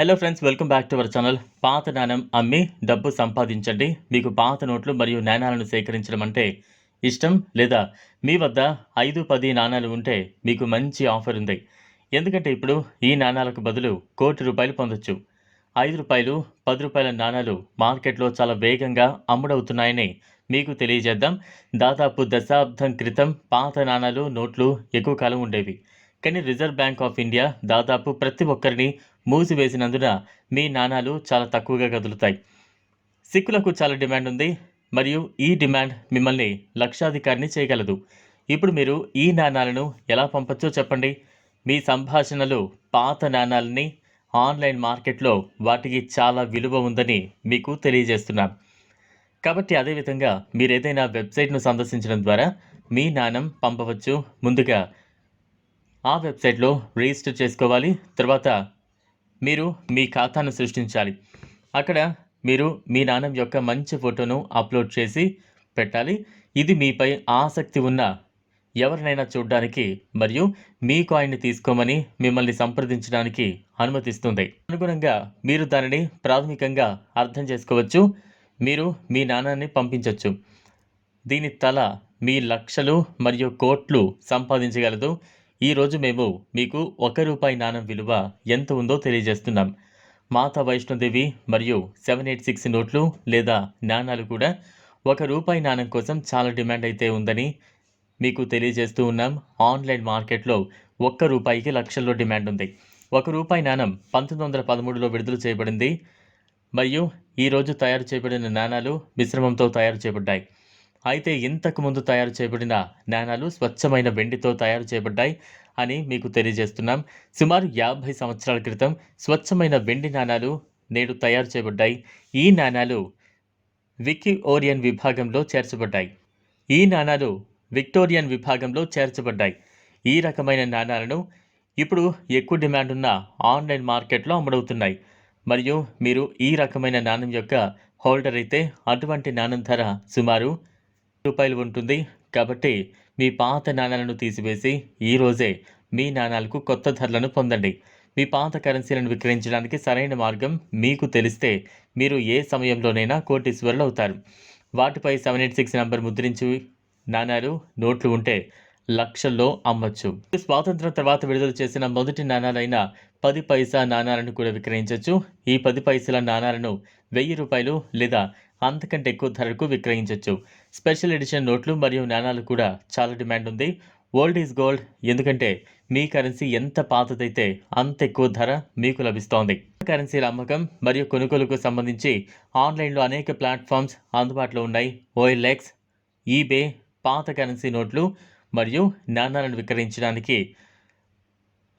Hello friends welcome back to our channel పాత నాణం అమ్మి డబ్బు సంపాదించండి. మీకు పాత నోట్లు మరియు నాణాలను సేకరించడం అంటే ఇష్టం లేదా? మీ వద్ద ఐదు పది నాణాలు ఉంటే మీకు మంచి ఆఫర్ ఉంది. ఎందుకంటే ఇప్పుడు ఈ నాణాలకు బదులు కోటి రూపాయలు పొందొచ్చు. ఐదు రూపాయలు పది రూపాయల నాణాలు మార్కెట్లో చాలా వేగంగా అమ్ముడవుతున్నాయని మీకు తెలియజేద్దాం. దాదాపు దశాబ్దం క్రితం పాత నాణాలు నోట్లు ఎక్కువ కాలం ఉండేవి. కానీ రిజర్వ్ బ్యాంక్ ఆఫ్ ఇండియా దాదాపు ప్రతి ఒక్కరిని మూసివేసినందున మీ నాణాలు చాలా తక్కువగా కదులుతాయి. సిక్కులకు చాలా డిమాండ్ ఉంది మరియు ఈ డిమాండ్ మిమ్మల్ని లక్షాధికారిని చేయగలదు. ఇప్పుడు మీరు ఈ నాణాలను ఎలా పంపచ్చో చెప్పండి. మీ సంభాషణలు పాత నాణాలని ఆన్లైన్ మార్కెట్లో వాటికి చాలా విలువ ఉందని మీకు తెలియజేస్తున్నాం. కాబట్టి అదేవిధంగా మీరు ఏదైనా వెబ్సైట్ను సందర్శించడం ద్వారా మీ నాణం పంపవచ్చు. ముందుగా ఆ వెబ్సైట్లో రిజిస్టర్ చేసుకోవాలి. తర్వాత మీరు మీ ఖాతాను సృష్టించాలి. అక్కడ మీరు మీ నాణం యొక్క మంచి ఫోటోను అప్లోడ్ చేసి పెట్టాలి. ఇది మీపై ఆసక్తి ఉన్న ఎవరినైనా చూడడానికి మరియు మీ కాయిన్ని తీసుకోమని మిమ్మల్ని సంప్రదించడానికి అనుమతిస్తుంది. అనుగుణంగా మీరు దానిని ప్రాథమికంగా అర్థం చేసుకోవచ్చు. మీరు మీ నాణాన్ని పంపించవచ్చు దీని తల మీ లక్షలు మరియు కోట్లు సంపాదించగలదు. ఈరోజు మేము మీకు ఒక రూపాయి నాణం విలువ ఎంత ఉందో తెలియజేస్తున్నాం. మాతా వైష్ణోదేవి మరియు సెవెన్ ఎయిట్ సిక్స్ నోట్లు లేదా నాణాలు కూడా ఒక రూపాయి నాణం కోసం చాలా డిమాండ్ అయితే ఉందని మీకు తెలియజేస్తూ ఉన్నాం. ఆన్లైన్ మార్కెట్లో ఒక్క రూపాయికి లక్షల్లో డిమాండ్ ఉంది. ఒక రూపాయి నాణం పంతొమ్మిది వందల పదమూడులో విడుదల చేయబడింది. మరియు ఈరోజు తయారు చేయబడిన నాణాలు మిశ్రమంతో తయారు చేయబడ్డాయి. అయితే ఇంతకు ముందు తయారు చేయబడిన నాణాలు స్వచ్ఛమైన వెండితో తయారు చేయబడ్డాయి అని మీకు తెలియజేస్తున్నాం. సుమారు యాభై సంవత్సరాల క్రితం స్వచ్ఛమైన వెండి నాణాలు నేడు తయారు చేయబడ్డాయి. ఈ నాణాలు వికీ ఓరియన్ విభాగంలో చేర్చబడ్డాయి. ఈ నాణాలు విక్టోరియన్ విభాగంలో చేర్చబడ్డాయి. ఈ రకమైన నాణాలను ఇప్పుడు ఎక్కువ డిమాండ్ ఉన్న ఆన్లైన్ మార్కెట్లో అమ్ముడవుతున్నాయి. మరియు మీరు ఈ రకమైన నాణం యొక్క హోల్డర్ అయితే అటువంటి నాణం ధర సుమారు రూపాయలు ఉంటుంది. కాబట్టి మీ పాత నాణాలను తీసివేసి ఈరోజే మీ నాణాలకు కొత్త ధరలను పొందండి. మీ పాత కరెన్సీలను విక్రయించడానికి సరైన మార్గం మీకు తెలిస్తే మీరు ఏ సమయంలోనైనా కోటీశ్వరులు అవుతారు. వాటిపై సెవెన్ ఎయిట్ సిక్స్ నంబర్ ముద్రించి నాణాలు నోట్లు ఉంటే లక్షల్లో అమ్మచ్చు. స్వాతంత్రం తర్వాత విడుదల చేసిన మొదటి నాణాలైన పది పైసా నాణాలను కూడా విక్రయించవచ్చు ఈ పది పైసల నాణాలను వెయ్యి రూపాయలు లేదా అంతకంటే ఎక్కువ ధరకు విక్రయించవచ్చు స్పెషల్ ఎడిషన్ నోట్లు మరియు నాణాలు కూడా చాలా డిమాండ్ ఉంది. ఓల్డ్ ఈజ్ గోల్డ్ ఎందుకంటే మీ కరెన్సీ ఎంత పాతదైతే అంత ఎక్కువ ధర మీకు లభిస్తోంది. కరెన్సీల అమ్మకం మరియు కొనుగోలుకు సంబంధించి ఆన్లైన్లో అనేక ప్లాట్ఫామ్స్ అందుబాటులో ఉన్నాయి. ఓఎల్ఎక్స్ ఈబే పాత కరెన్సీ నోట్లు మరియు నాణాలను విక్రయించడానికి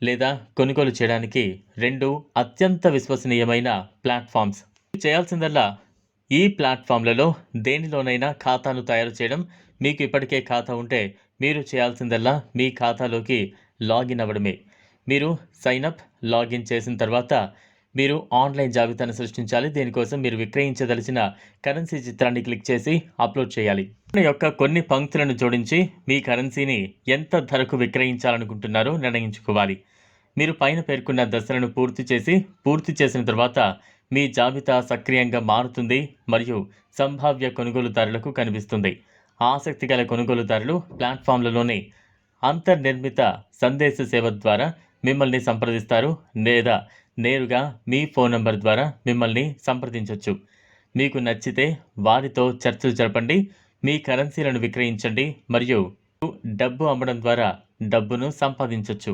లేదా కొనుగోలు చేయడానికి రెండు అత్యంత విశ్వసనీయమైన ప్లాట్ఫామ్స్. చేయాల్సిందల్లా ఈ ప్లాట్ఫామ్లలో దేనిలోనైనా ఖాతాను తయారు చేయడం మీకు ఇప్పటికే ఖాతా ఉంటే మీరు చేయాల్సిందల్లా మీ ఖాతాలోకి లాగిన్ అవ్వడమే. మీరు సైనప్ లాగిన్ చేసిన తర్వాత మీరు ఆన్లైన్ జాబితాను సృష్టించాలి. దీనికోసం మీరు విక్రయించదలిచిన కరెన్సీ చిత్రాన్ని క్లిక్ చేసి అప్లోడ్ చేయాలి. మీ యొక్క కొన్ని పంక్తులను జోడించి మీ కరెన్సీని ఎంత ధరకు విక్రయించాలనుకుంటున్నారో నిర్ణయించుకోవాలి. మీరు పైన పేర్కొన్న దశలను పూర్తి చేసి పూర్తి చేసిన తర్వాత మీ జాబితా సక్రియంగా మారుతుంది మరియు సంభావ్య కొనుగోలుదారులకు కనిపిస్తుంది. ఆసక్తి గల కొనుగోలుదారులు ప్లాట్ఫామ్లలోని అంతర్నిర్మిత సందేశ సేవ ద్వారా మిమ్మల్ని సంప్రదిస్తారు లేదా నేరుగా మీ ఫోన్ నంబర్ ద్వారా మిమ్మల్ని సంప్రదించవచ్చు మీకు నచ్చితే వారితో చర్చలు జరపండి మీ కరెన్సీలను విక్రయించండి మరియు డబ్బు అమ్మడం ద్వారా డబ్బును సంపాదించవచ్చు